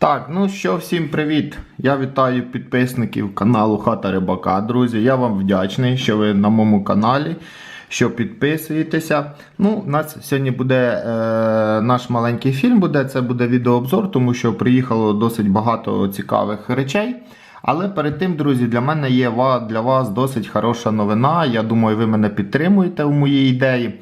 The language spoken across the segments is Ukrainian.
Так, ну що, всім привіт! Я вітаю підписників каналу Хата Рибака. Друзі, я вам вдячний, що ви на моєму каналі, що підписуєтеся. Ну, у нас сьогодні буде е, наш маленький фільм, буде, це буде відеообзор, тому що приїхало досить багато цікавих речей. Але перед тим, друзі, для мене є для вас досить хороша новина. Я думаю, ви мене підтримуєте у моїй ідеї.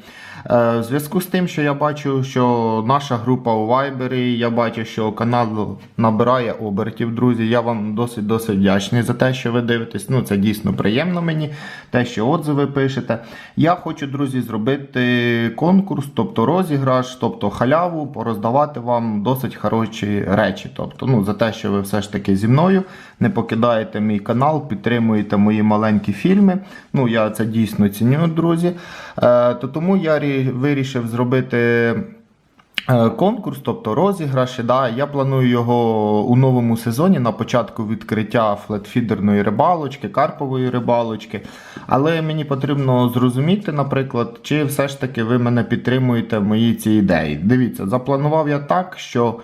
Е, В зв'язку з тим, що я бачу, що наша група у Вайбері, я бачу, що канал набирає обертів, друзі. Я вам досить досить вдячний за те, що ви дивитесь. Ну, це дійсно приємно мені, те, що отзиви пишете. Я хочу, друзі, зробити конкурс, тобто розіграш, тобто халяву, пороздавати вам досить хороші речі. Тобто, ну, за те, що ви все ж таки зі мною не покидаєте мій канал, підтримуєте мої маленькі фільми. Ну, я це дійсно ціню, друзі. Е, то тому я вирішив зробити. Е, Конкурс, тобто розіграші, да, я планую його у новому сезоні на початку відкриття флетфідерної рибалочки, карпової рибалочки. Але мені потрібно зрозуміти, наприклад, чи все ж таки ви мене підтримуєте в моїй цій ідеї. Дивіться, запланував я так, що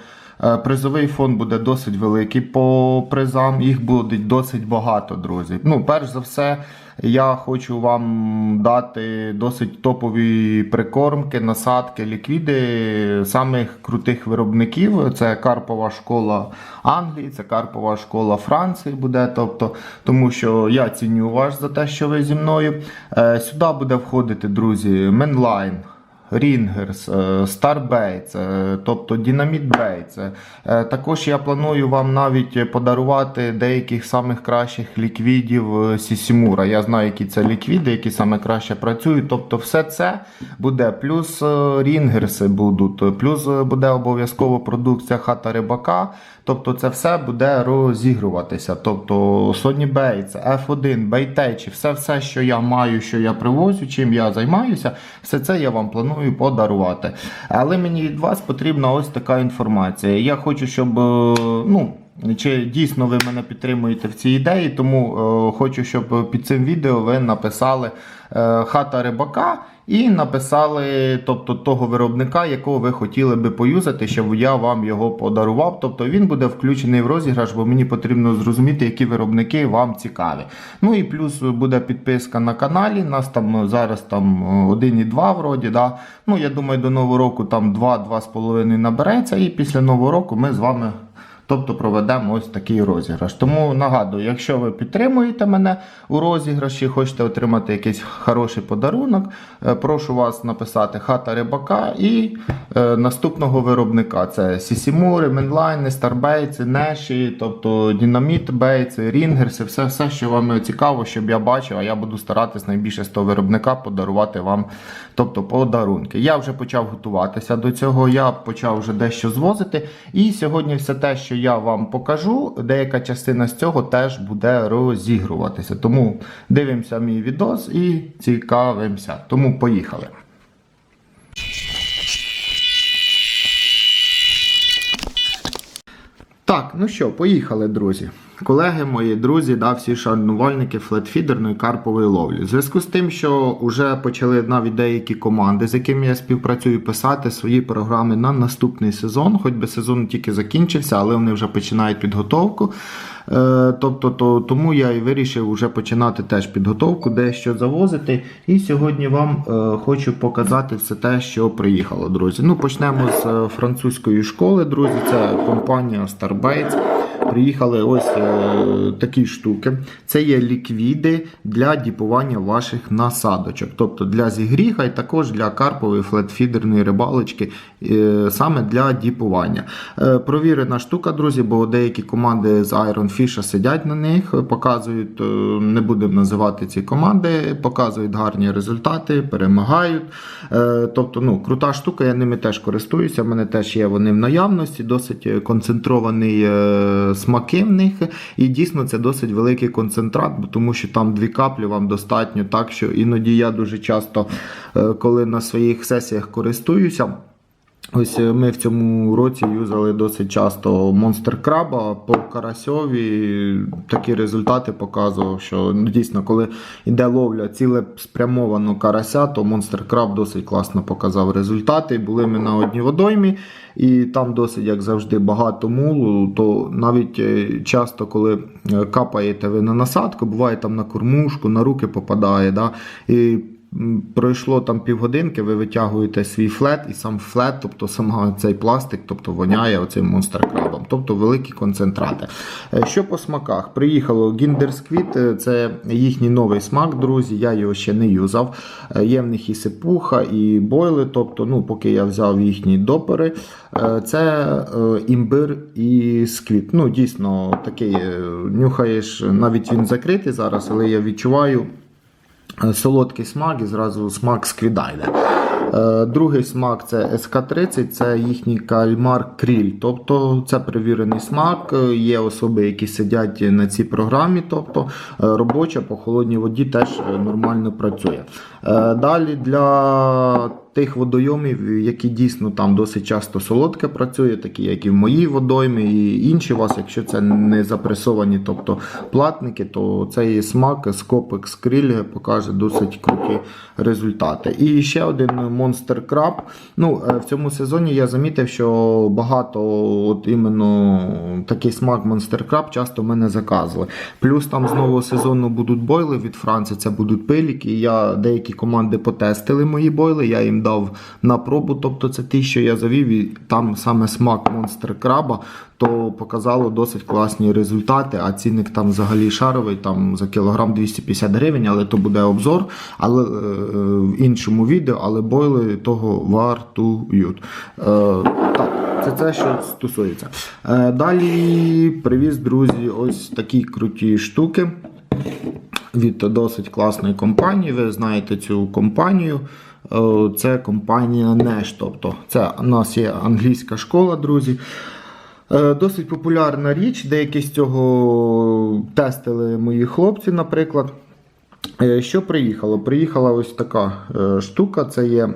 призовий фонд буде досить великий по призам, їх буде досить багато, друзі. Ну, перш за все, я хочу вам дати досить топові прикормки, насадки, ліквіди самих крутих виробників. Це Карпова школа Англії, це Карпова школа Франції буде. Тобто, тому що я ціню вас за те, що ви зі мною. Е, Сюди буде входити, друзі, Менлайн. Рінгерс, Старбейт, тобто Дінаміт Бейт. Е, Також я планую вам навіть подарувати деяких самих кращих ліквідів е, Сісімура. Я знаю, які це ліквіди, які саме краще працюють. Тобто, все це буде. Плюс рінгерси будуть, плюс е, буде обов'язково продукція хата рибака. Тобто це все буде розігруватися. Тобто Sony Bates, F1, Бейтечі, все, все, що я маю, що я привозю, чим я займаюся, все це я вам планую подарувати. Але мені від вас потрібна ось така інформація. Я хочу, щоб е, ну. Чи дійсно ви мене підтримуєте в цій ідеї, тому е, хочу, щоб під цим відео ви написали е, хата рибака і написали тобто, того виробника, якого ви хотіли би поюзати, щоб я вам його подарував. Тобто він буде включений в розіграш, бо мені потрібно зрозуміти, які виробники вам цікаві. Ну і плюс буде підписка на каналі. Нас там зараз там 1,2 вроді. Да? Ну я думаю, до нового року там 2-2,5 набереться, і після нового року ми з вами. Тобто проведемо ось такий розіграш. Тому нагадую, якщо ви підтримуєте мене у розіграші, хочете отримати якийсь хороший подарунок, е, прошу вас написати хата рибака і е, наступного виробника. Це Сісімури, Менлайни, Старбейці, Неші, тобто Дінаміт Бейці, Рінгерси, все, все, що вам цікаво, щоб я бачив, а я буду старатись найбільше з того виробника подарувати вам тобто, подарунки. Я вже почав готуватися до цього, я почав вже дещо звозити. І сьогодні все те, що я вам покажу, деяка частина з цього теж буде розігруватися. Тому дивимося мій відос і цікавимося. Тому поїхали. Так, ну що, поїхали, друзі. Колеги мої, друзі, да, всі шанувальники флетфідерної карпової ловлі. В зв'язку з тим, що вже почали навіть деякі команди, з якими я співпрацюю, писати свої програми на наступний сезон. Хоч би сезон тільки закінчився, але вони вже починають підготовку. Е, тобто, то, тому я і вирішив вже починати теж підготовку, дещо завозити. І сьогодні вам е, хочу показати все те, що приїхало, друзі. Ну, почнемо з е, французької школи, друзі. Це компанія Starbaits. Приїхали ось е, такі штуки. Це є ліквіди для діпування ваших насадочок, тобто для зігріха і також для карпової флетфідерної рибалочки, е, саме для діпування. Е, провірена штука, друзі, бо деякі команди з Iron Fish сидять на них, показують, не будемо називати ці команди, показують гарні результати, перемагають. Тобто, ну, крута штука, я ними теж користуюся. в мене теж є вони в наявності, досить концентрований смаки в них. І дійсно це досить великий концентрат, тому що там дві каплі вам достатньо, так що іноді я дуже часто, е, коли на своїх сесіях користуюся. Ось е, ми в цьому році юзали досить часто Monster Crab, по карасьові такі результати показував, що ну, дійсно, коли йде ловля цілеспрямовано карася, то Monster Crab досить класно показав результати. Були ми на одній водоймі, і там досить, як завжди, багато мулу. То навіть е, часто, коли е, капаєте ви на насадку, буває там на кормушку, на руки попадає. Да? І Пройшло там півгодинки, ви витягуєте свій флет, і сам флет, тобто сам цей пластик, тобто воняє оцим монстр-крабом, тобто великі концентрати. Е, Що по смаках? Приїхало Гіндерсквіт, е, це їхній новий смак, друзі. Я його ще не юзав. Е, Є в них і сипуха, і бойли. Тобто, ну, поки я взяв їхні допери, це імбир і сквіт. Ну, дійсно, такий нюхаєш, навіть він закритий зараз, але я відчуваю. Е, солодкий смак і зразу смак сквідайде. Е, Другий смак це СК-30, це їхній кальмар кріль. Тобто це перевірений смак. Е, Є особи, які сидять на цій програмі, тобто робоча по холодній воді теж нормально працює. Далі для тих водойомів, які дійсно там досить часто солодке працює, такі як і в моїй водоймі, і інші у вас, якщо це не запресовані, тобто платники, то цей смак скопик скриль покаже досить круті результати. І ще один Monster Crab. Ну, е, в цьому сезоні я замітив, що багато от іменно такий смак Monster Crab часто мене заказували. Плюс там з нового сезону будуть бойли від Франції, це будуть пиліки. Я деякі команди потестили мої бойли, я їм дав на пробу, тобто це ті, що я завів, і там саме смак Monster Crab, то показало досить класні результати. А цінник там взагалі шаровий, там за кілограм 250 гривень, але то буде обзор, але е, в іншому відео, але бойли того вартують. Е, так, це це, що стосується. Е, далі привіз, друзі, ось такі круті штуки від досить класної компанії. Ви знаєте цю компанію. Це компанія Nash. Тобто це у нас є англійська школа, друзі. Е, Досить популярна річ. Деякі з цього тестили мої хлопці, наприклад. Е, Що приїхало? Приїхала ось така е, штука. Це є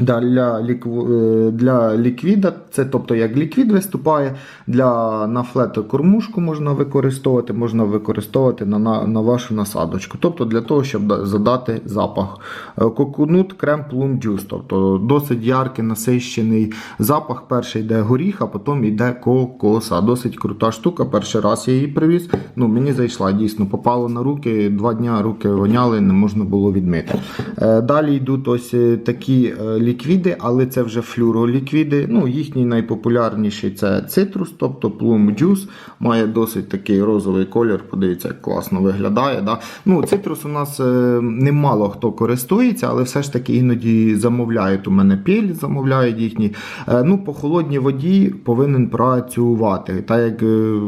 для, е, для ліквіда, це тобто як ліквід виступає, для нафлету кормушку можна використовувати, можна використовувати на, на, на вашу насадочку. Тобто для того, щоб задати запах. Е, Кокунут крем плум джус, тобто досить яркий насищений запах. Перший йде горіх, а потім йде кокоса. Досить крута штука. Перший раз я її привіз. Ну, мені зайшла, дійсно, попало на руки, два дня руки воняли, не можна було відмити. Е, Далі йдуть ось такі е, ліквіди, але це вже флюроліквіди. Ну, їхній найпопулярніший це цитрус, тобто Plum Juice. Має досить такий розовий колір. Подивіться, як класно виглядає. Да? Ну, цитрус у нас е, немало хто користується, але все ж таки іноді замовляють. У мене піль замовляють їхні. Е, ну, по холодній воді повинен працювати. Так як е,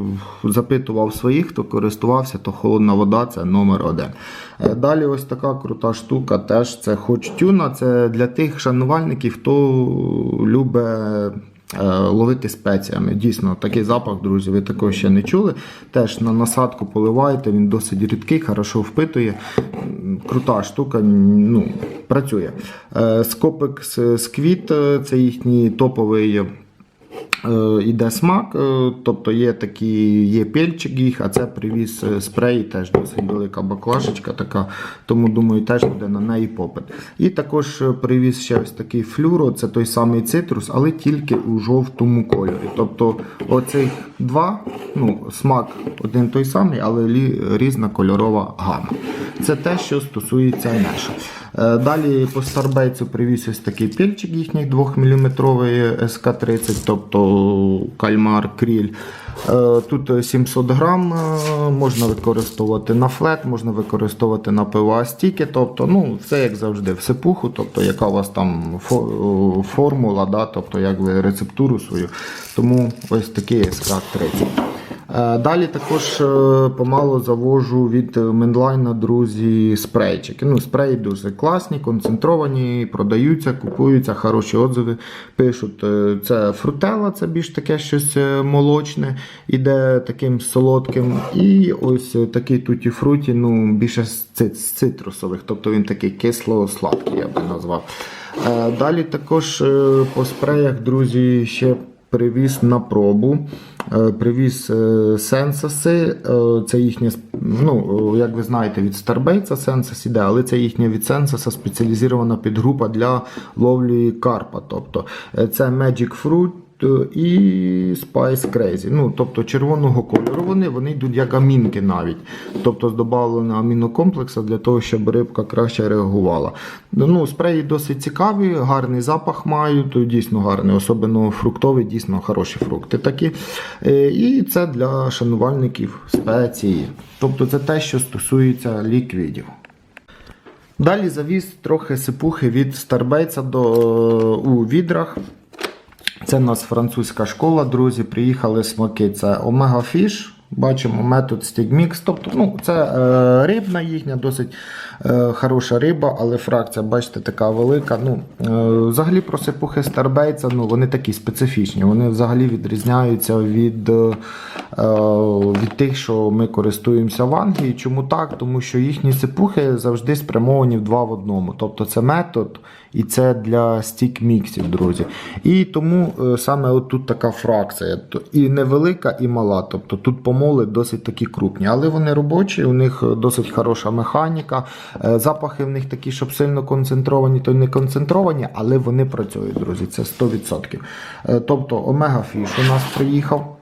запитував своїх, хто користувався, то холодна вода це номер один. Далі ось така крута штука, теж це хоч тюна. Це для тих шанувальників, хто любить е, ловити спеціями. Дійсно, такий запах, друзі, ви такого ще не чули. Теж на насадку поливаєте, він досить рідкий, хорошо впитує. Крута штука, ну, працює. Е, з сквіт це їхній топовий. Е, Іде смак, е, тобто є такі, є пельчик їх, а це привіз е, спрей, теж досить велика баклажечка така, тому думаю, теж буде на неї попит. І також е, привіз ще ось такий флюро, це той самий цитрус, але тільки у жовтому кольорі. Тобто оцих два, ну, смак один той самий, але різна кольорова гама. Це те, що стосується Неша. Е, Далі по Старбейцу привіз ось такий пільчик їхній 2-мм СК-30, тобто кальмар, кріль. Е, Тут 700 грам е, можна використовувати на флет, можна використовувати на ПВА стіки, тобто, ну, все як завжди, в сипуху, тобто яка у вас там формула, да, тобто як ви рецептуру свою. Тому ось такий СК-30. Е, Далі також е, помало завожу від Мендлайна, друзі, спрейчики. Ну, спреї дуже класні, концентровані, продаються, купуються, хороші отзиви пишуть. Е, Це фрутела, це більш таке щось молочне, іде таким солодким. І ось такий туті фруті, ну, більше з цитрусових, тобто він такий кисло-сладкий, я би назвав. Далі також по спреях, друзі, ще привіз на пробу. Е, Привіз е, сенсаси, е, це їхнє, ну, як ви знаєте, від Starbase сенсас іде, але це їхня від сенсаса спеціалізована підгрупа для ловлі карпа. Тобто це Magic Fruit і Spice Crazy. Ну, тобто червоного кольору вони, вони йдуть як амінки навіть. Тобто з додавлено амінокомплексу для того, щоб рибка краще реагувала. Ну, спреї досить цікаві, гарний запах мають, дійсно гарний, особливо фруктовий, дійсно хороші фрукти такі. Е, І це для шанувальників спеції. Тобто це те, що стосується ліквідів. Далі завіз трохи сипухи від Старбейца до, у відрах. Це в нас французька школа, друзі. Приїхали смаки. Це Omega Fish. Бачимо метод Stick Mix. Тобто, ну, це е, рибна їхня, досить е, хороша риба, але фракція, бачите, така велика. Ну, е, взагалі про сипухи Старбейца, ну, вони такі специфічні. Вони взагалі відрізняються від, е, від тих, що ми користуємося в Англії. Чому так? Тому що їхні сипухи завжди спрямовані в два в одному. Тобто це метод і це для стік міксів, друзі. І тому е, саме от тут така фракція. І невелика, і мала. Тобто тут помоли досить такі крупні. Але вони робочі, у них е, досить хороша механіка. Е, Запахи в них такі, щоб сильно концентровані, то не концентровані, але вони працюють, друзі. Це 100%. Е, Тобто Омега Фіш у нас приїхав.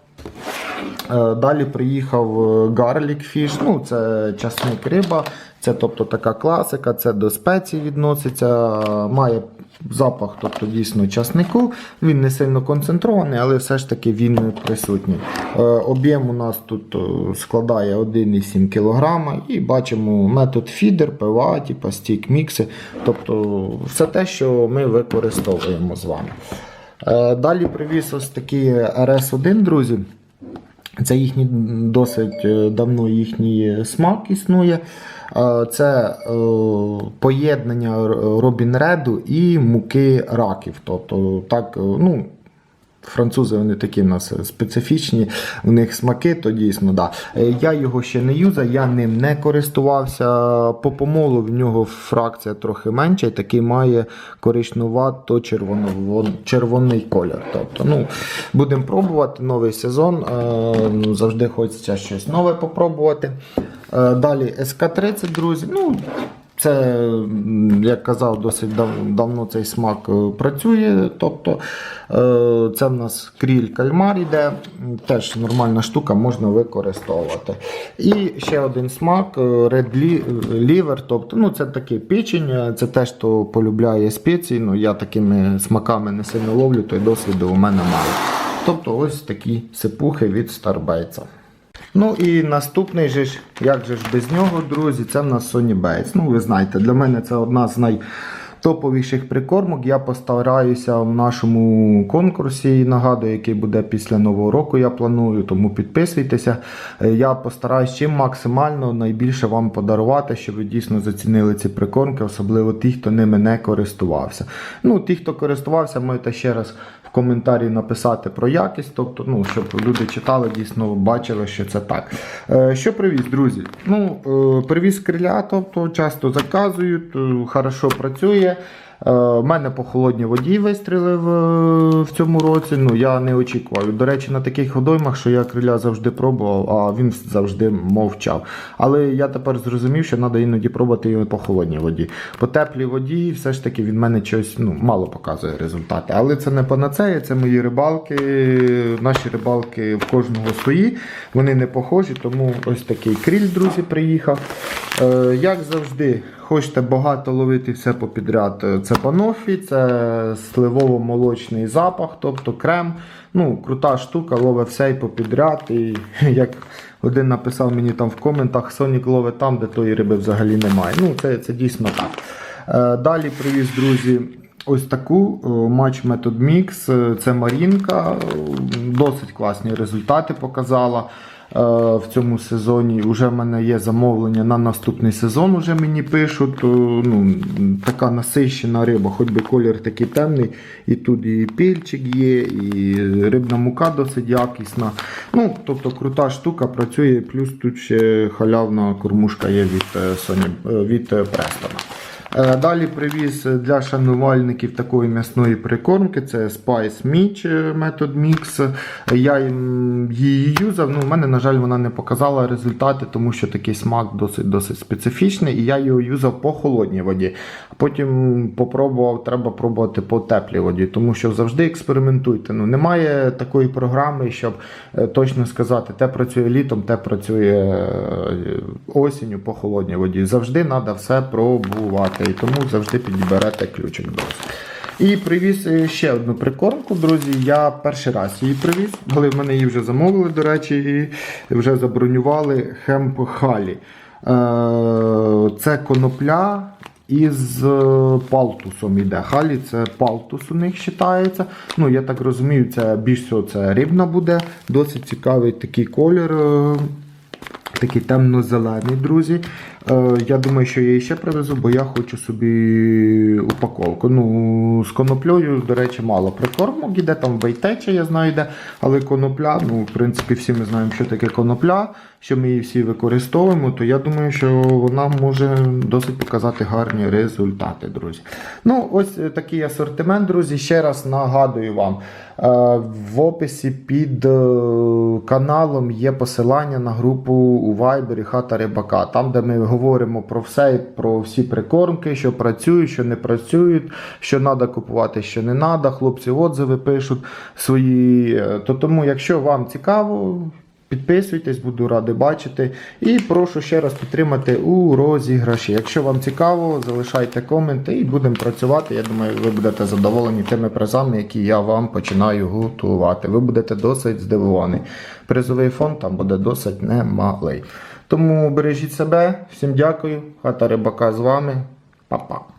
Далі приїхав Garlic Fish, ну це часник риба, це тобто така класика, це до спецій відноситься, має запах, тобто дійсно часнику. Він не сильно концентрований, але все ж таки він присутній. Е, Об'єм у нас тут е, складає 1,7 кг і бачимо метод фідер, ПВА, типу мікси, тобто все те, що ми використовуємо з вами. Е, Далі привіз ось такий RS1, друзі. Це їхній досить давно їхній смак існує. Е, Це е, поєднання Робінреду Робін Реду і муки раків. Тобто, так, е, ну, Французи вони такі в нас специфічні, у них смаки, то дійсно да. Е, Я його ще не юзав, я ним не користувався. По помолу в нього фракція трохи менша, і такий має коричнувато червоний колір. Тобто, ну, будемо пробувати новий сезон. е, ну, Завжди хочеться щось нове попробувати. Е, Далі СК-30, друзі. Ну, це, як казав, досить дав- давно цей смак е, працює. Тобто е, це в нас кріль кальмар іде, теж нормальна штука, можна використовувати. І ще один смак е, Red Liver, тобто ну, це такий печень, це теж хто полюбляє спеції. Ну, я такими смаками не сильно ловлю, то й досвіду у мене мало. Тобто ось такі сипухи від Старбейца. Ну і наступний же ж, як же ж без нього, друзі, це в нас Sony Bates. Ну, ви знаєте, для мене це одна з найтоповіших прикормок. Я постараюся в нашому конкурсі, нагадую, який буде після Нового року, я планую, тому підписуйтеся. Е, Я постараюсь чим максимально найбільше вам подарувати, щоб ви дійсно зацінили ці прикормки, особливо ті, хто ними не користувався. Ну, ті, хто користувався, можете ще раз в коментарі написати про якість, тобто, ну, щоб люди читали, дійсно бачили, що це так. Е, що привіз, друзі? Ну, е, привіз криля, тобто часто заказують, е, хорошо працює. Е, У мене по холодній воді вистрілив е, в цьому році. Ну, я не очікував. До речі, на таких водоймах, що я криля завжди пробував, а він завжди мовчав. Але я тепер зрозумів, що треба іноді пробувати його по холодній воді. По теплій воді все ж таки він мене щось ну, мало показує результати. Але це не панацея, це мої рибалки. Наші рибалки в кожного свої. Вони не похожі, тому ось такий кріль, друзі, приїхав. Е, як завжди, хочете багато ловити все попідряд. е, Це панофі, це сливово-молочний запах, тобто крем. Ну, крута штука, ловить все і попідряд. І як один написав мені там в коментах, Сонік ловить там, де тої риби взагалі немає. Ну, це, це дійсно так. Е, Далі привіз, друзі, ось таку е, матч Method Mix. Е, Це Марінка. Е, Досить класні результати показала. Е, В цьому сезоні вже в мене є замовлення на наступний сезон. Уже мені пишуть. Е, Ну, така насищена риба, хоч би колір такий темний. І тут і пільчик є, і рибна мука досить якісна. Ну, тобто крута штука працює, плюс тут ще халявна кормушка є від, е, Sony, е, від е, Престона. Е, Далі привіз для шанувальників такої м'ясної прикормки. Це Spice е, метод Mix. Я її юзав. Ну, у мене, на жаль, вона не показала результати, тому що такий смак досить досить специфічний, і я його юзав по холодній воді. Потім попробував, треба пробувати по теплій воді, тому що завжди експериментуйте. Ну, немає такої програми, щоб е, точно сказати, те працює літом, те працює е, осінню по холодній воді. Завжди треба все пробувати. І тому завжди підберете ключик до вас. І привіз е, ще одну прикормку, друзі. Я перший раз її привіз, але в мене її вже замовили, до речі, і вже забронювали хемп халі. Е, Це конопля із е, палтусом іде. Халі це палтус у них вважається. Ну, я так розумію, це більш це рибна буде. Досить цікавий такий колір. Такий темно-зелений, друзі. Е, я думаю, що я її ще привезу, бо я хочу собі упаковку. Ну, з коноплею, до речі, мало прикормок іде, там вейтеча, я знаю, йде, але конопля, ну, в принципі, всі ми знаємо, що таке конопля, що ми її всі використовуємо, то я думаю, що вона може досить показати гарні результати, друзі. Ну, ось такий асортимент, друзі. Ще раз нагадую вам. е, В описі під е, каналом є посилання на групу у Viber Хата Рибака, там, де ми говоримо про все, про всі прикормки, що працюють, що не працюють, що треба купувати, що не треба. Хлопці отзиви пишуть свої. Е, То тому, якщо вам цікаво. Підписуйтесь, буду радий бачити. І прошу ще раз підтримати у розіграші. Якщо вам цікаво, залишайте коменти і будемо працювати. Я думаю, ви будете задоволені тими призами, які я вам починаю готувати. Ви будете досить здивовані. Призовий фонд там буде досить немалий. Тому бережіть себе, всім дякую. Хата рибака з вами. Па-па.